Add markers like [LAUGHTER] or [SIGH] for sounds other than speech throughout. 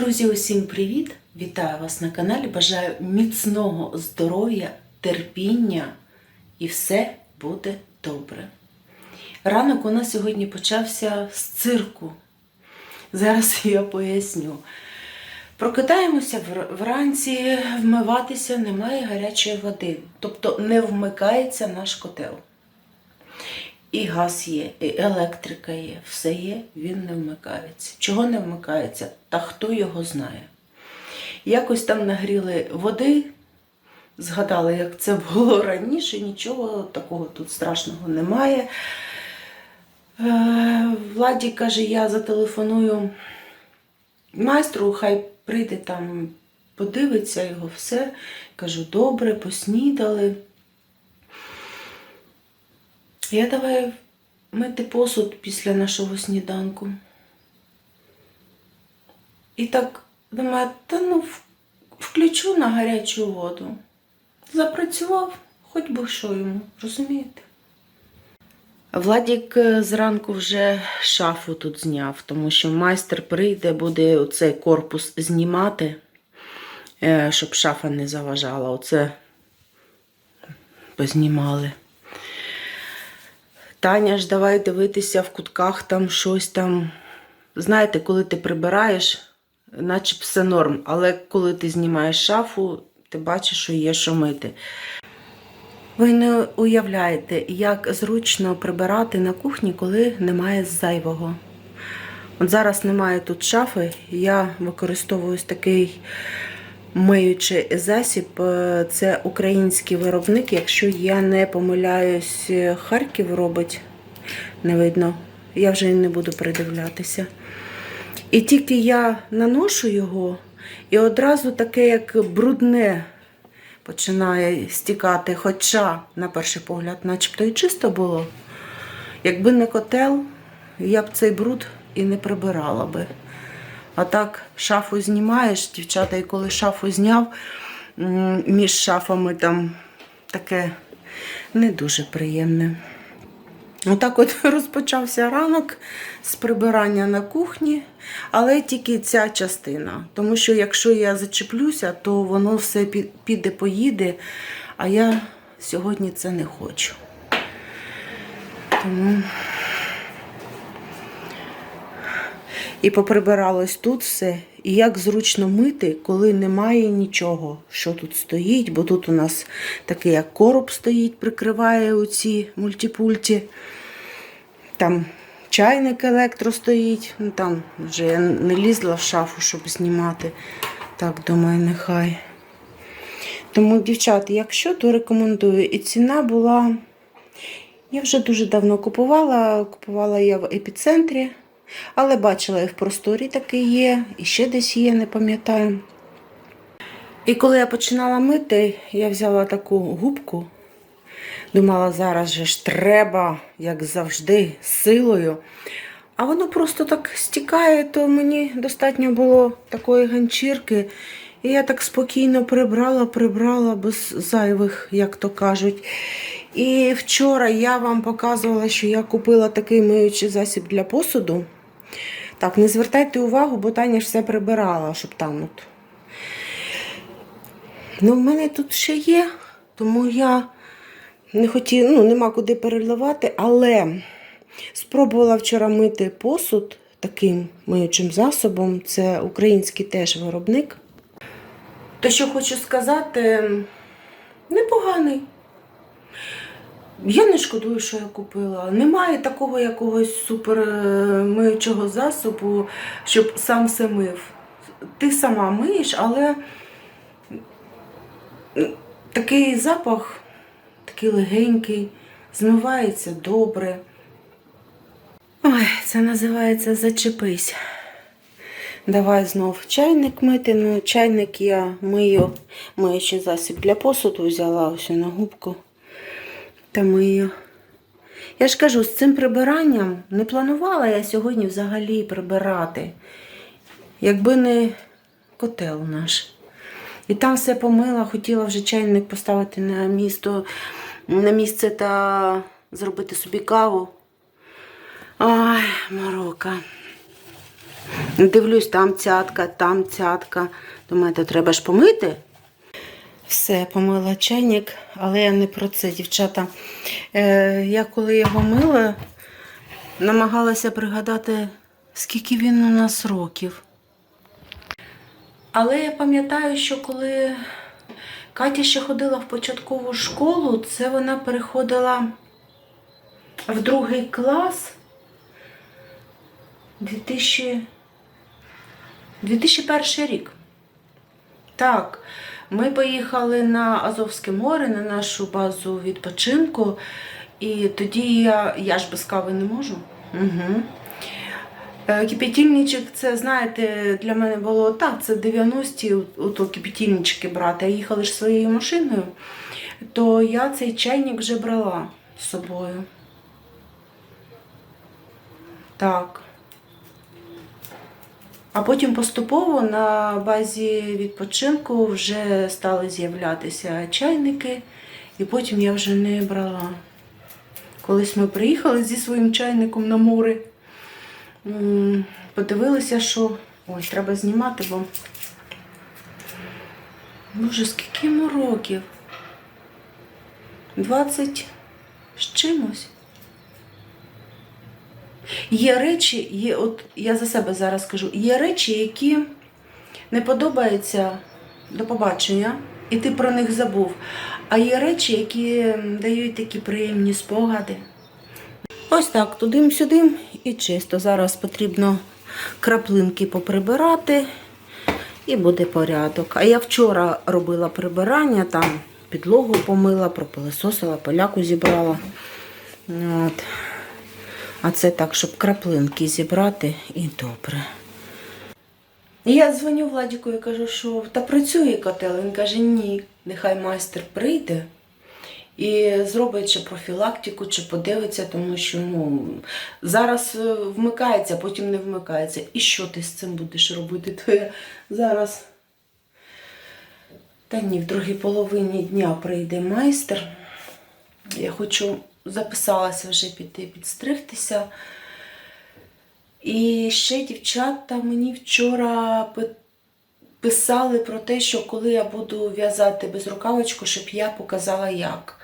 Друзі, усім привіт! Вітаю вас на каналі. Бажаю міцного здоров'я, терпіння і все буде добре. Ранок у нас сьогодні почався з цирку. Зараз [LAUGHS] я поясню. Прокидаємося вранці, вмиватися немає гарячої води. Тобто не вмикається наш котел. І газ є, і електрика є, все є, він не вмикається. Чого не вмикається? Та хто його знає? Якось там нагріли води, згадали, як це було раніше, нічого такого тут страшного немає. Е, Владі каже, я зателефоную майстру, хай прийде там, подивиться його все. Кажу, добре, поснідали. Я давай мити посуд після нашого сніданку. І так думаю, та ну включу на гарячу воду. Запрацював, хоч би що йому, розумієте? Владік е, зранку вже шафу тут зняв, тому що майстер прийде, буде оцей корпус знімати, е, щоб шафа не заважала. Оце познімали. Таня ж давай дивитися в кутках там щось там. Знаєте, коли ти прибираєш, наче все норм, але коли ти знімаєш шафу, ти бачиш, що є що мити. Ви не уявляєте, як зручно прибирати на кухні, коли немає зайвого. От зараз немає тут шафи, я використовую такий миючий засіб. Е, Це український виробник. Якщо я не помиляюсь, е, Харків робить, не видно. Я вже не буду придивлятися. І тільки я наношу його, і одразу таке, як брудне, починає стікати. Хоча, на перший погляд, начебто і чисто було. Якби не котел, я б цей бруд і не прибирала би. А так шафу знімаєш, дівчата, і коли шафу зняв, між шафами там таке не дуже приємне. Отак от [LAUGHS] розпочався ранок з прибирання на кухні, але тільки ця частина. Тому що якщо я зачеплюся, то воно все піде, поїде, а я сьогодні це не хочу. Тому і поприбиралось тут все. І як зручно мити, коли немає нічого, що тут стоїть, бо тут у нас такий як короб стоїть, прикриває оці мультипульті. Там чайник електро стоїть. Ну там вже я не лізла в шафу, щоб знімати. Так, думаю, нехай. Тому, дівчата, якщо, то рекомендую. І ціна була. Я вже дуже давно купувала. Купувала я в епіцентрі, але бачила і в просторі такий є, і ще десь є, не пам'ятаю. І коли я починала мити, я взяла таку губку. Думала, зараз же ж треба, як завжди, силою. А воно просто так стікає, то мені достатньо було такої ганчірки. І я так спокійно прибрала, прибрала без зайвих, як то кажуть. І вчора я вам показувала, що я купила такий миючий засіб для посуду. Так, не звертайте увагу, бо Таня ж все прибирала, щоб там от. Ну, в мене тут ще є, тому я не хотіла, ну, нема куди переливати, але спробувала вчора мити посуд таким миючим засобом. Це український теж виробник. То, що хочу сказати, непоганий. Я не шкодую, що я купила. Немає такого якогось супер е, засобу, щоб сам все мив. Ти сама миєш, але такий запах, такий легенький, змивається добре. Ой, це називається зачепись. Давай знов чайник мити. Ну, чайник я мию, миючий засіб для посуду взяла ось на губку та мию. Я ж кажу, з цим прибиранням не планувала я сьогодні взагалі прибирати, якби не котел наш. І там все помила, хотіла вже чайник поставити на місто, на місце та зробити собі каву. Ай, морока. Дивлюсь, там цятка, там цятка. Думаю, то треба ж помити. Все, помила чайник, але я не про це, дівчата. Е, я коли його мила, намагалася пригадати, скільки він у нас років. Але я пам'ятаю, що коли Катя ще ходила в початкову школу, це вона переходила в другий клас 2000... 2001 рік. Так, ми поїхали на Азовське море, на нашу базу відпочинку, і тоді я, я ж без кави не можу. Угу. Кипятильничок, це, знаєте, для мене було так, це 90-ті, ото кипятильнички брати. А їхали ж своєю машиною, то я цей чайник вже брала з собою. Так. А потім поступово на базі відпочинку вже стали з'являтися чайники, і потім я вже не брала. Колись ми приїхали зі своїм чайником на море. Подивилися, що. Ой, треба знімати, бо. Боже, скільки йому років? 20 з чимось. Є речі, є, от я за себе зараз кажу, є речі, які не подобаються до побачення, і ти про них забув. А є речі, які дають такі приємні спогади. Ось так, туди-сюди і чисто. Зараз потрібно краплинки поприбирати і буде порядок. А я вчора робила прибирання, там підлогу помила, пропилисосила, поляку зібрала. От. А це так, щоб краплинки зібрати і добре. Я дзвоню Владіку і кажу, що та працює котел. Він каже, ні, нехай майстер прийде і зробить чи профілактику, чи подивиться, тому що ну, зараз е, вмикається, потім не вмикається. І що ти з цим будеш робити? То я зараз. Та ні, в другій половині дня прийде майстер. Я хочу, записалася вже піти підстригтися. І ще дівчата мені вчора писали про те, що коли я буду в'язати безрукавочку, щоб я показала як.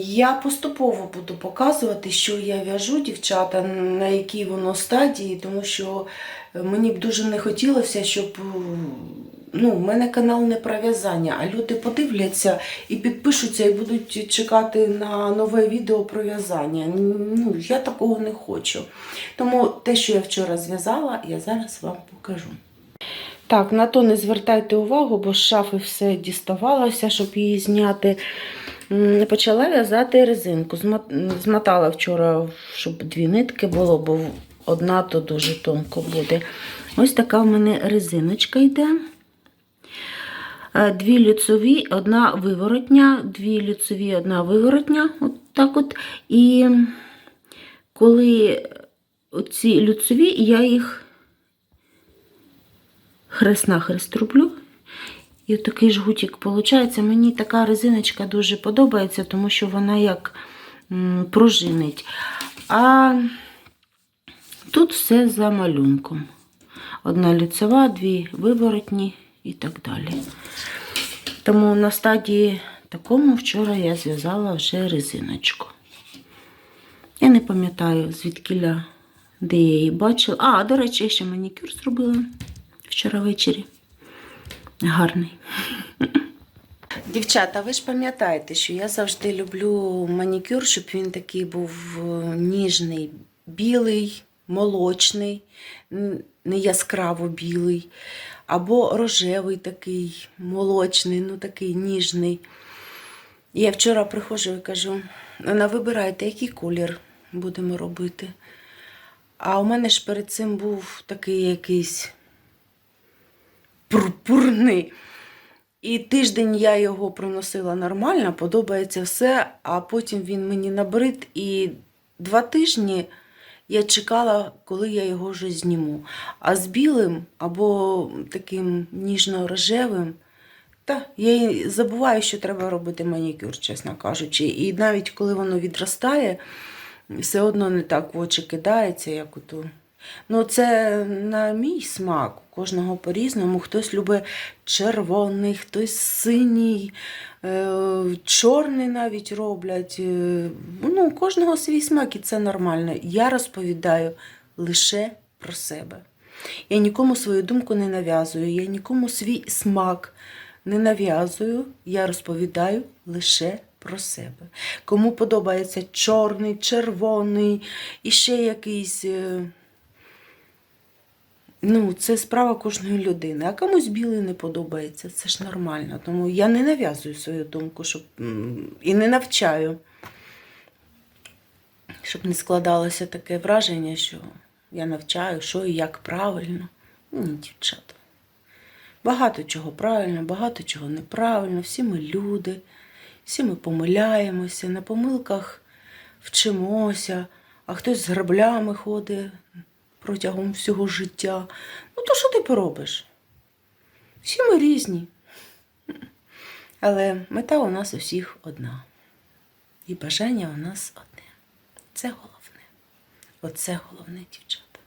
Я поступово буду показувати, що я в'яжу, дівчата, на якій воно стадії, тому що е, мені б дуже не хотілося, щоб ну, в мене канал не про в'язання, а люди подивляться і підпишуться, і будуть чекати на нове відео про в'язання. Ну, я такого не хочу. Тому те, що я вчора зв'язала, я зараз вам покажу. Так, на то не звертайте увагу, бо з шафи все діставалося, щоб її зняти. Почала в'язати резинку. Змотала вчора, щоб дві нитки було, бо одна то дуже тонко буде. Ось така в мене резиночка йде. Е, Дві люцові, одна виворотня, дві люцові, одна виворотня. От так от. І коли ці люцові, я їх хрест-нахрест роблю. І такий жгутик виходить. Мені така резиночка дуже подобається, тому що вона як пружинить. А тут все за малюнком. Одна ліцева, дві виворотні і так далі. Тому на стадії такому вчора я зв'язала вже резиночку. Я не пам'ятаю, звідкіля, де я її бачила. А, до речі, я ще манікюр зробила вчора ввечері. Гарний. Дівчата, ви ж пам'ятаєте, що я завжди люблю манікюр, щоб він такий був е, ніжний, білий, молочний, не яскраво білий, або рожевий такий, молочний, ну такий ніжний. Я вчора приходжу і кажу: вона вибирайте, який колір будемо робити. А у мене ж перед цим був такий якийсь пурпурний. І тиждень я його проносила нормально, подобається все, а потім він мені набрид. І два тижні я чекала, коли я його вже зніму. А з білим або таким ніжно-рожевим, та я й забуваю, що треба робити манікюр, чесно кажучи. І навіть коли воно відростає, все одно не так в очі кидається, як ото. Ну, це на мій смак. Кожного по-різному. Хтось любить червоний, хтось синій, е, чорний навіть роблять. Е, Ну, кожного свій смак, і це нормально. Я розповідаю лише про себе. Я нікому свою думку не нав'язую, я нікому свій смак не нав'язую, я розповідаю лише про себе. Кому подобається чорний, червоний і ще якийсь. Ну, це справа кожної людини. А комусь білий не подобається. Це ж нормально. Тому я не нав'язую свою думку, щоб і не навчаю. Щоб не складалося таке враження, що я навчаю, що і як правильно. Ні, дівчата. Багато чого правильно, багато чого неправильно. Всі ми люди, всі ми помиляємося, на помилках вчимося, а хтось з граблями ходить протягом всього життя. Ну, то що ти поробиш? Всі ми різні. Але мета у нас усіх одна. І бажання у нас одне. Це головне. Оце головне, дівчата.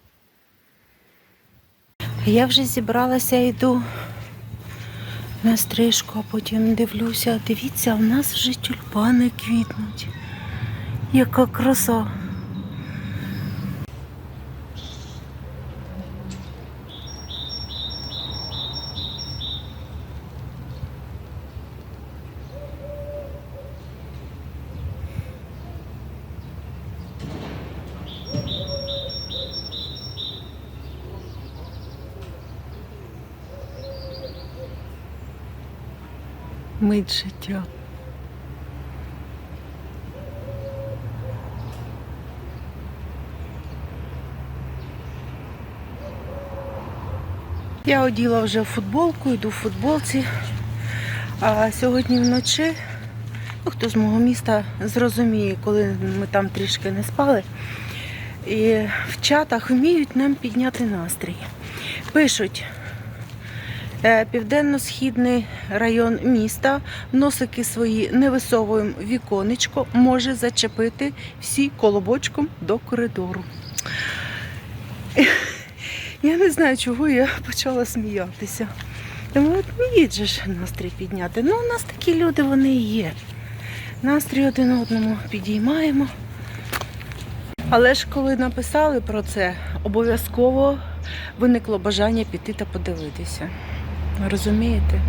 Я вже зібралася, йду на стрижку, а потім дивлюся, дивіться, у нас вже тюльпани квітнуть. Яка краса. Мить життя. Я оділа вже футболку, йду в футболці. А сьогодні вночі, ну, хто з мого міста зрозуміє, коли ми там трішки не спали. І в чатах вміють нам підняти настрій. Пишуть, Південно-східний район міста. Носики свої не висовуємо віконечко, може зачепити всі колобочком до коридору. Я не знаю, чого я почала сміятися. Тому от же ж настрій підняти. Ну, у нас такі люди вони і є. Настрій один одному підіймаємо. Але ж коли написали про це, обов'язково виникло бажання піти та подивитися. Розумієте?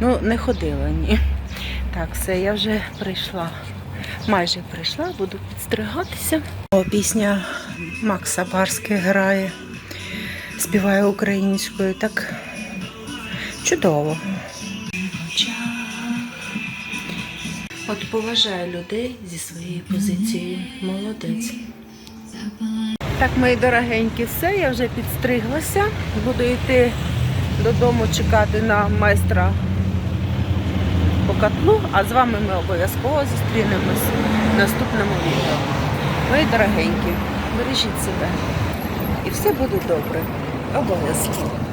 Ну, не ходила, ні. Так, все, я вже прийшла. Майже прийшла, буду підстригатися. О, пісня Макса Барський грає, співає українською. Так чудово. От поважаю людей зі своєю позицією. Молодець. Так, мої дорогенькі, все, я вже підстриглася. Буду йти додому чекати на майстра по котлу, а з вами ми обов'язково зустрінемось в наступному відео. Мої дорогенькі, бережіть себе. І все буде добре. Обов'язково.